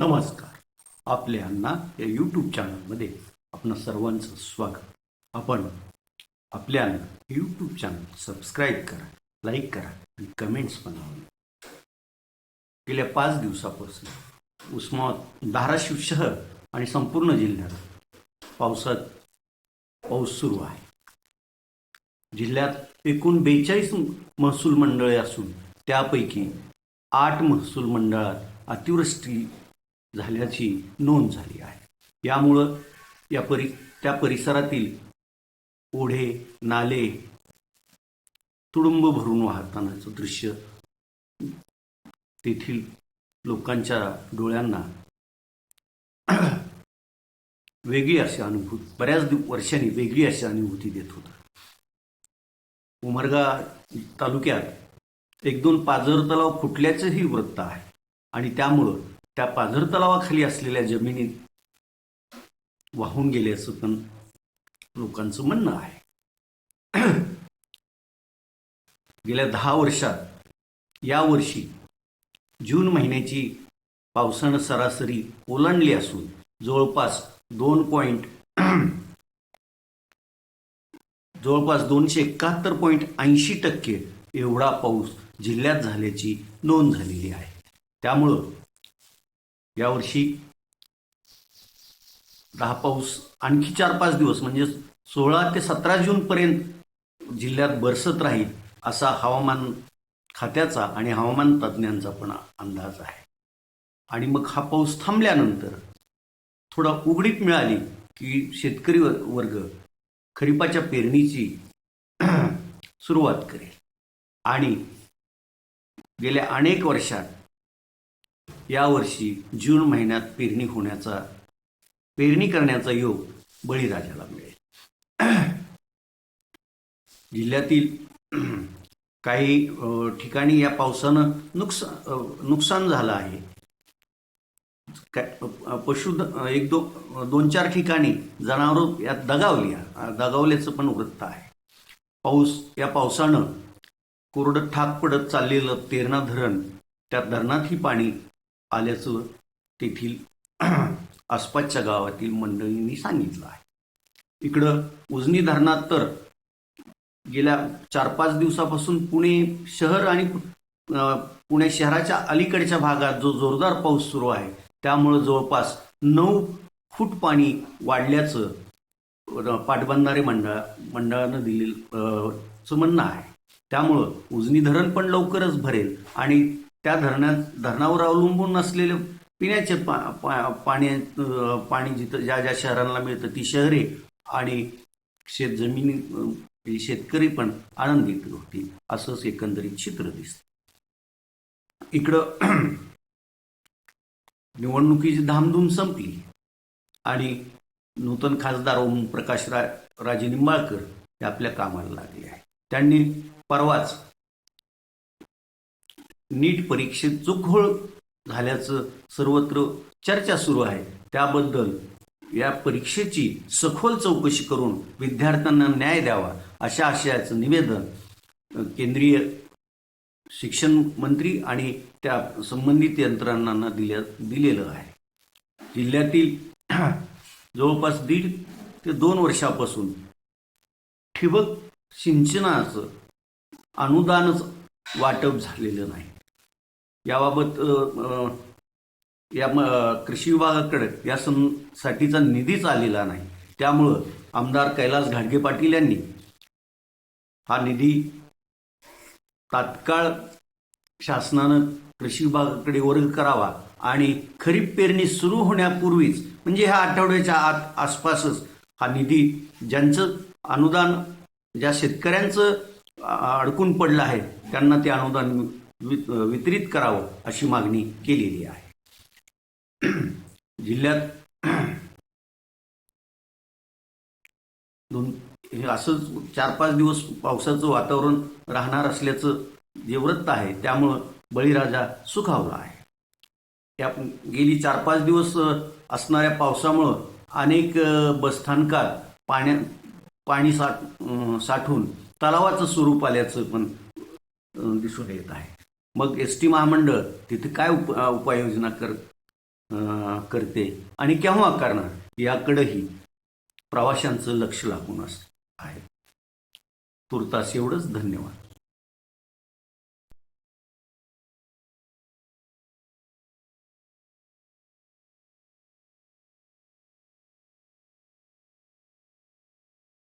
नमस्कार. आपले अण्णा या यूट्यूब चॅनलमध्ये आपणा सर्वांचं स्वागत. आपण आपल्या यूट्यूब चॅनल सबस्क्राईब करा लाईक करा आणि कमेंट्स बनवा गेल्या पाच दिवसापासून उस्मानाबाद धाराशिव शहर आणि संपूर्ण जिल्ह्यात पावसात पाऊस सुरू आहे. जिल्ह्यात एकूण बेचाळीस महसूल मंडळे असून त्यापैकी आठ महसूल मंडळात अतिवृष्टी झाल्याची नोंद झाली आहे. यामुळं या परि त्या परिसरातील ओढे नाले तुडुंब भरून वाहतानाचं दृश्य तेथील लोकांच्या डोळ्यांना वेगळी अशी अनुभूती बऱ्याच वर्षांनी वेगळी अशी अनुभूती देत होता. उमरगा तालुक्यात एक दोन पाझर तलाव फुटल्याचंही वृत्त आहे आणि त्यामुळं त्या पाझर तलावाखाली असलेल्या जमिनीत वाहून गेले असं पण लोकांचं म्हणणं आहे. गेल्या दहा वर्षात यावर्षी जून महिन्याची पावसानं सरासरी ओलांडली असून जवळपास दोन पॉईंट जवळपास दोनशे एकाहत्तर पॉईंट ऐंशी टक्के एवढा पाऊस जिल्ह्यात झाल्याची नोंद झालेली आहे. त्यामुळं यावर्षी दहा पाऊस आणखी चार पाच दिवस म्हणजे सोळा ते सतरा जूनपर्यंत जिल्ह्यात बरसत राहील असा हवामान खात्याचा आणि हवामान तज्ज्ञांचा पण अंदाज आहे. आणि मग हा पाऊस थांबल्यानंतर थोडा उघडीप मिळाली की शेतकरी वर्ग खरीपाच्या पेरणीची सुरुवात करेल. आणि गेल्या अनेक वर्षात यावर्षी जून महिन्यात पेरणी होण्याचा पेरणी करण्याचा योग बळीराजाला मिळेल. जिल्ह्यातील काही ठिकाणी या पावसानं नुकसान नुकसान झालं आहे. पशु एक दो दोन चार ठिकाणी जनावरं यात दगावली दगावल्याचं पण वृत्त आहे. पाऊस या पावसानं कोरडं ठाक पडत चाललेलं तेरणा धरण त्या धरणातही पाणी आल्याचं तेथील आसपासच्या गावातील मंडळींनी सांगितलं आहे. इकडं उजनी धरणात तर गेल्या चार पाच दिवसापासून पुणे शहर आणि पुणे शहराच्या अलीकडच्या भागात जो जोरदार पाऊस सुरू आहे त्यामुळं जवळपास नऊ फूट पाणी वाढल्याचं पाटबंधारे मंडळ मंडळानं दिलेलं म्हणणं आहे. त्यामुळं उजनी धरण पण लवकरच भरेल आणि त्या धरणात धरणावर अवलंबून असलेले पिण्याचे पा, पा, पाणी पाणी जिथं ज्या ज्या शहरांना मिळतं ती शहरे आणि शेत जमिनी म्हणजे शेतकरी पण आनंदित होतील असंच एकंदरीत चित्र दिसत. इकडं निवडणुकीची धामधूम संपली आणि नूतन खासदार ओम प्रकाश रा राजे निंबाळकर हे आपल्या कामाला लागले आहे त्यांनी परवाच नीट परीक्षेत चुकघोळ झाल्याचं सर्वत्र चर्चा सुरू आहे. त्याबद्दल या परीक्षेची सखोल चौकशी करून विद्यार्थ्यांना न्याय द्यावा अशा आशयाचं निवेदन केंद्रीय शिक्षण मंत्री आणि त्या संबंधित यंत्रणांना दिल्या दिलेलं आहे. जिल्ह्यातील जवळपास दीड ते दोन वर्षापासून ठिबक सिंचनाचं अनुदानच वाटप झालेलं नाही. याबाबत या म- कृषी विभागाकडे या सं साठीचा निधीच आलेला नाही. त्यामुळं आमदार कैलास घाडगे पाटील यांनी हा निधी तात्काळ शासनानं कृषी विभागाकडे वर्ग करावा आणि खरीप पेरणी सुरू होण्यापूर्वीच म्हणजे ह्या आठवड्याच्या आत आसपासच हा निधी ज्यांचं अनुदान ज्या शेतकऱ्यांचं अडकून पडलं आहे त्यांना ते अनुदान वितरित करावं अशी मागणी केलेली आहे. जिल्ह्यात दोन हे असंच चार पाच दिवस पावसाचं वातावरण राहणार असल्याचं जे वृत्त आहे त्यामुळं बळीराजा सुखावला आहे. या गेली चार पाच दिवस असणाऱ्या पावसामुळं अनेक बसस्थानकात पाण्या पाणी साठ साठून तलावाचं स्वरूप आल्याचं पण दिसून येत आहे. मग एस टी महामंडळ तिथे काय उप उपाययोजना कर करते? आणि केव्हा करणार? याकडेही प्रवाशांचं लक्ष लागून असतं आहे. तुर्तास एवढंच धन्यवाद.